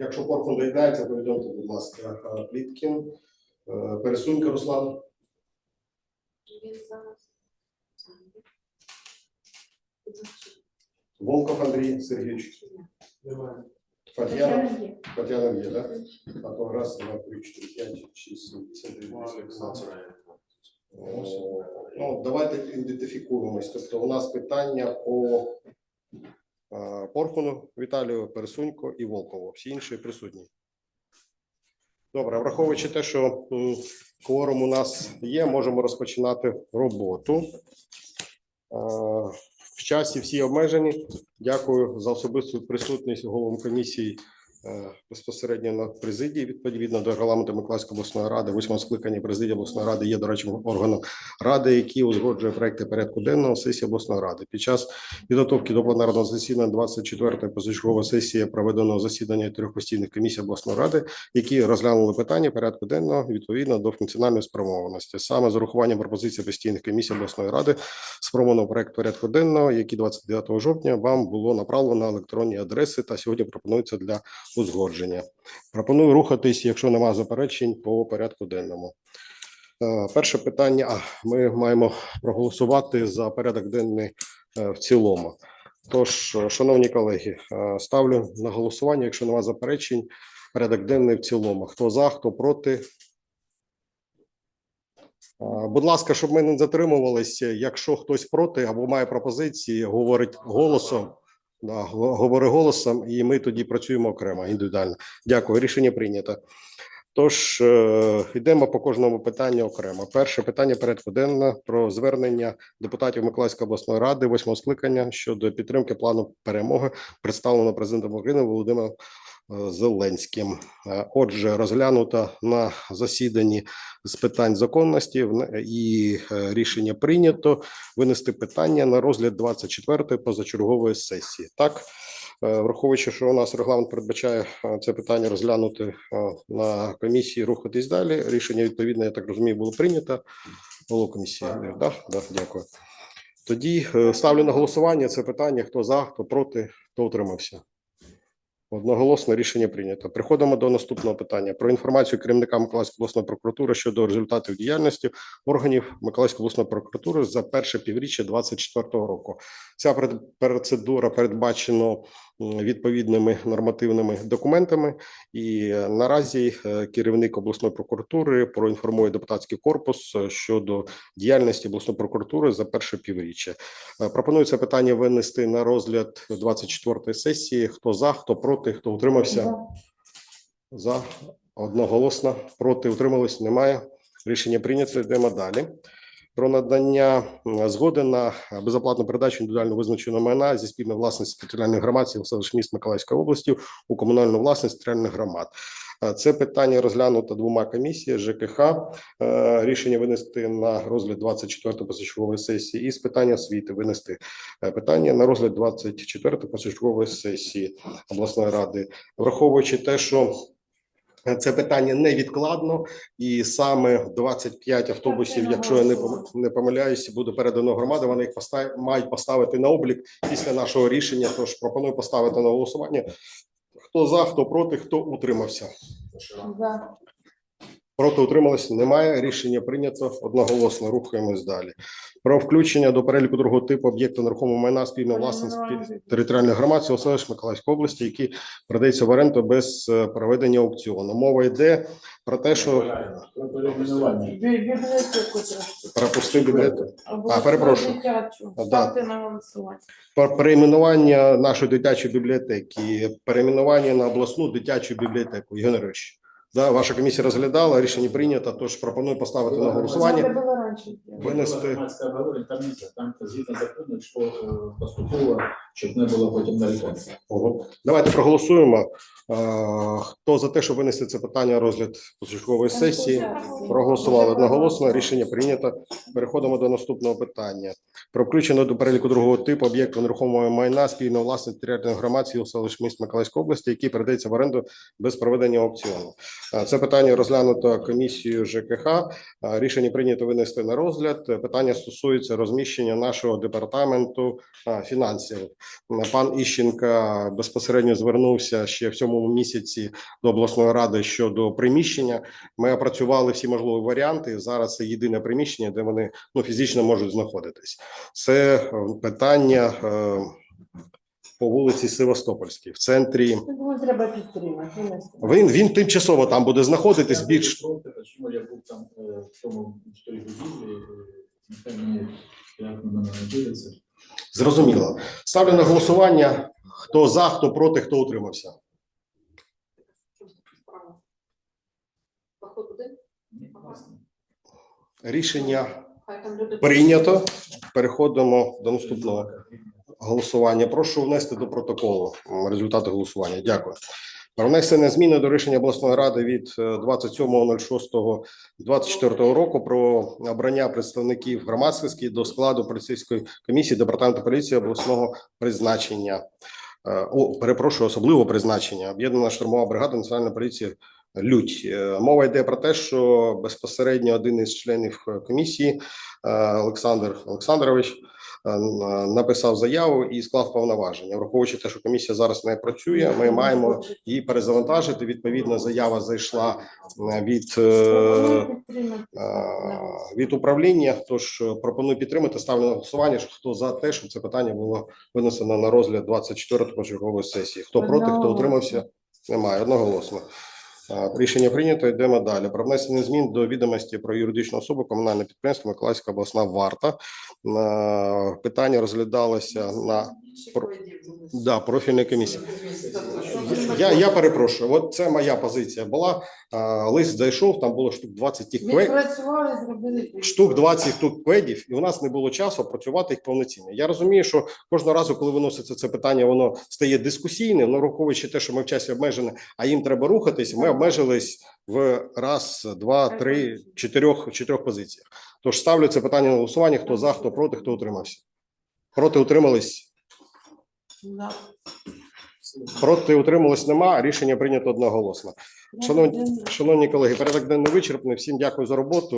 Якщо Порхун доєднається, повідомте, будь ласка, е, Пліткін. Е, Пересунька Руслан. Волков Андрій Сергійович. Фатьяна. Тетяна є, так? А то раз, два, три, чотири, п'ять, шість, сім, вісім, дев'ять, Ну, давайте ідентифікуємось. Тобто у нас питання по е, Порхуну, Віталію, Пересунько і Волкову. Всі інші присутні. Добре, враховуючи те, що кворум у нас є, можемо розпочинати роботу. Е, В часі всі обмежені. Дякую за особисту присутність головам комісії е, безпосередньо на президії. Відповідно до регламенту Миколаївської обласної ради, восьмого скликання президії обласної ради є дорадчим органом ради, який узгоджує проекти порядку денного сесії обласної ради. Під час підготовки до пленарного засідання 24-ї позачергової сесії проведеного засідання трьох постійних комісій обласної ради, які розглянули питання порядку денного відповідно до функціональної спрямованості. Саме з урахуванням пропозицій постійних комісій обласної ради спрямовано проект порядку денного, який 29 жовтня вам було направлено на електронні адреси та сьогодні пропонується для узгодження. Пропоную рухатись, якщо немає заперечень по порядку денному. Е, Перше питання. Ми маємо проголосувати за порядок денний е, в цілому. Тож, е, шановні колеги, ставлю на голосування, якщо немає заперечень, порядок денний в цілому. Хто за, хто проти? Будь ласка, щоб ми не затримувалися, якщо хтось проти або має пропозиції, говорить голосом. Говори голосом, і ми тоді працюємо окремо індивідуально. Дякую, рішення прийнято. Тож е, йдемо по кожному питанню окремо. Перше питання порядку денного про звернення депутатів Миколаївської обласної ради восьмого скликання щодо підтримки плану перемоги, представленого президентом України Володимиром е, Зеленським. Е, Отже, розглянуто на засіданні з питань законності і рішення прийнято винести питання на розгляд 24-ї позачергової сесії. Так, враховуючи, що у нас регламент передбачає е, це питання розглянути е, на комісії, рухатись далі. Рішення відповідне, я так розумію, було прийнято. Було комісія. Так, да? да, дякую. Тоді е, ставлю на голосування це питання: хто за, хто проти, хто утримався. Одноголосно рішення прийнято. Приходимо до наступного питання про інформацію керівника Миколаївської обласної прокуратури щодо результатів діяльності органів Миколаївської обласної прокуратури за перше півріччя 2024 року. Ця процедура передбачена відповідними нормативними документами, і е, наразі е, керівник обласної прокуратури проінформує депутатський корпус е, щодо діяльності обласної прокуратури за перше півріччя. Пропонується питання винести на розгляд 24-ї сесії. Хто за, хто проти, хто утримався? За одноголосно. Проти утримались? Немає. Рішення прийнято. Йдемо далі. Про надання згоди на безоплатну передачу індивідуально визначеного майна зі спільної власності територіальних громад сіл селищ міст Миколаївської області у комунальну власність територіальних громад. Е, Це питання розглянуто двома комісіями ЖКХ. Е, Рішення винести на розгляд 24-ї позачергової сесії і з питання освіти винести е, питання на розгляд 24-ї позачергової сесії обласної ради, враховуючи те, що це питання невідкладно, і саме 25 автобусів, якщо я не не помиляюся, буде передано громади. Вони їх постав- мають поставити на облік після нашого рішення. Тож пропоную поставити на голосування. Хто за, хто проти, хто утримався. За. Проти утрималось немає. Рішення прийнято одноголосно. Рухаємось далі. Про включення до переліку другого типу об'єкту нерухомого майна спільної власності територіальних громад цього селищ Миколаївської області, які передаються в оренду без е, проведення аукціону. Мова йде про те, що пропустив бібліотеку. А, перепрошую. Да. Про перейменування нашої дитячої бібліотеки, перейменування на обласну дитячу бібліотеку. Григорович, да, ваша комісія розглядала, рішення прийнято, тож пропоную поставити на голосування. було раніше. Винести. Громадське обговорення, там згідно закону, що е, поступово, щоб не було потім нарікань. Ого. Давайте проголосуємо. Е, Хто за те, щоб винести це питання на розгляд позачергової сесії? Проголосували одноголосно. Рішення прийнято. Переходимо до наступного питання. Про включення до переліку другого типу об'єкту нерухомого майна спільного власності територіальних громад сіл селищ міст Миколаївської області, які передається в оренду без проведення аукціону. Це питання розглянуто комісією ЖКХ. Рішення прийнято винести на розгляд. Питання стосується розміщення нашого департаменту фінансів. Пан Іщенка безпосередньо звернувся ще в цьому місяці до обласної ради щодо приміщення. Ми опрацювали всі можливі варіанти. Зараз це єдине приміщення, де вони ну фізично можуть знаходитись. Це е, питання е, по вулиці Севастопольській в центрі. Думаю, треба підтримати. Він він тимчасово там буде знаходитись більш чому я був там е, в тому в той будівлі, як на мене дивиться. зрозуміло. Ставлю на голосування. Хто за, хто проти, хто утримався. Рішення. Прийнято. Переходимо до наступного голосування. Прошу внести до протоколу результати голосування. Дякую. Про внесення зміни до рішення обласної ради від е, 27.06.24 року про обрання представників громадськості до складу поліцейської комісії департаменту поліції обласного призначення. Е, О, перепрошую, особливого призначення. Об'єднана штурмова бригада національної поліції Лють. Е, Мова йде про те, що безпосередньо один із членів е, комісії е, Олександр Олександрович написав заяву і склав повноваження. Враховуючи те, що комісія зараз не працює, ми маємо її перезавантажити. Відповідно, заява зайшла від. Від управління, тож пропоную підтримати. Ставлю на голосування. Хто за те, щоб це питання було винесено на розгляд 24-го чергової сесії? Хто проти, хто утримався? Немає одноголосно. Рішення прийнято. Йдемо далі. Про внесення змін до відомості про юридичну особу комунальне підприємство Миколаївська обласна варта. Питання розглядалося на да, профільній комісії. Я, я перепрошую. От це моя позиція була. Лист зайшов, там було штук 20 тих кве- зробили. штук 20 тут кведів, і у нас не було часу працювати їх повноцінно. Я розумію, що кожного разу, коли виноситься це питання, воно стає дискусійним. Ну, враховуючи те, що ми в часі обмежені, а їм треба рухатись. Ми обмежились в раз, два, три, чотирьох, чотирьох позиціях. Тож ставлю це питання на голосування. Хто за, хто проти, хто утримався. Проти утримались. Да. Проти утрималось нема. Рішення прийнято одноголосно. Шановні, шановні колеги, порядок денний вичерпний. Всім дякую за роботу.